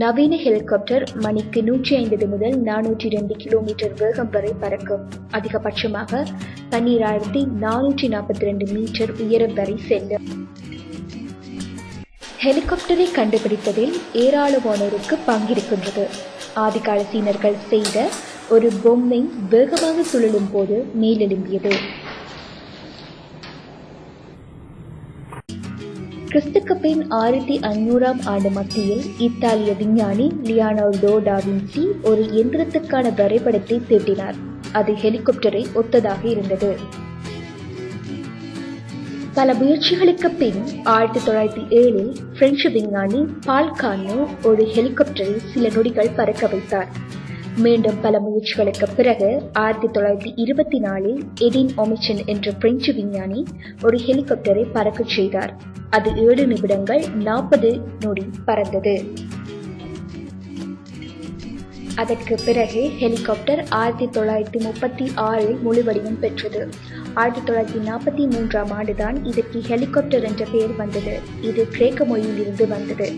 நவீன ஹெலிகாப்டர் மணிக்கு நூற்றி ஐம்பது முதல் நானூற்றி இரண்டு கிலோமீட்டர் வேகம் வரை பறக்கும். அதிகபட்சமாக பன்னிராயிரத்தி நானூற்றி நாற்பத்தி ரெண்டு மீட்டர் உயரம் வரை செல்லும். ஹெலிகாப்டரை கண்டுபிடிப்பதில் ஏராளமானோருக்கு பங்கிருக்கின்றது. ஆதிகால சீனர்கள் செய்த ஒரு பொம்மை வேகமாக சுழலும் போது மேலெழும்பியது. கிறிஸ்துக்கு பின் ஆயிரத்தி ஐநூறாம் ஆண்டு மத்தியில் இத்தாலிய விஞ்ஞானி லியானோல்டோ டாவின்சி ஒரு எந்திரத்துக்கான வரைபடத்தை தீட்டினார் அது ஹெலிகாப்டரை ஒத்ததாக இருந்தது. பல முயற்சிகளுக்கு பின் ஆயிரத்தி தொள்ளாயிரத்தி ஏழில் பிரெஞ்சு விஞ்ஞானி பால்கானோ ஒரு ஹெலிகாப்டரை சில நொடிகள் பறக்க வைத்தார். மீண்டும் பல முயற்சிகளுக்கு பிறகு ஆயிரத்தி தொள்ளாயிரத்தி இருபத்தி நாலில் எடின் ஒமிச்சன் என்ற பிரெஞ்சு விஞ்ஞானி ஒரு ஹெலிகாப்டரை பறக்கச் செய்தார். அது ஏழு நிமிடங்கள் நாற்பது நொடி பறந்தது. அதற்கு பிறகு ஹெலிகாப்டர் ஆயிரத்தி தொள்ளாயிரத்தி முப்பத்தி ஆறில் முழு வடிவம் பெற்றது. ஆயிரத்தி தொள்ளாயிரத்தி நாற்பத்தி மூன்றாம் ஆண்டுதான் இதற்கு ஹெலிகாப்டர் என்ற பெயர் வந்தது. இது கிரேக்க மொழியிலிருந்து வந்தது.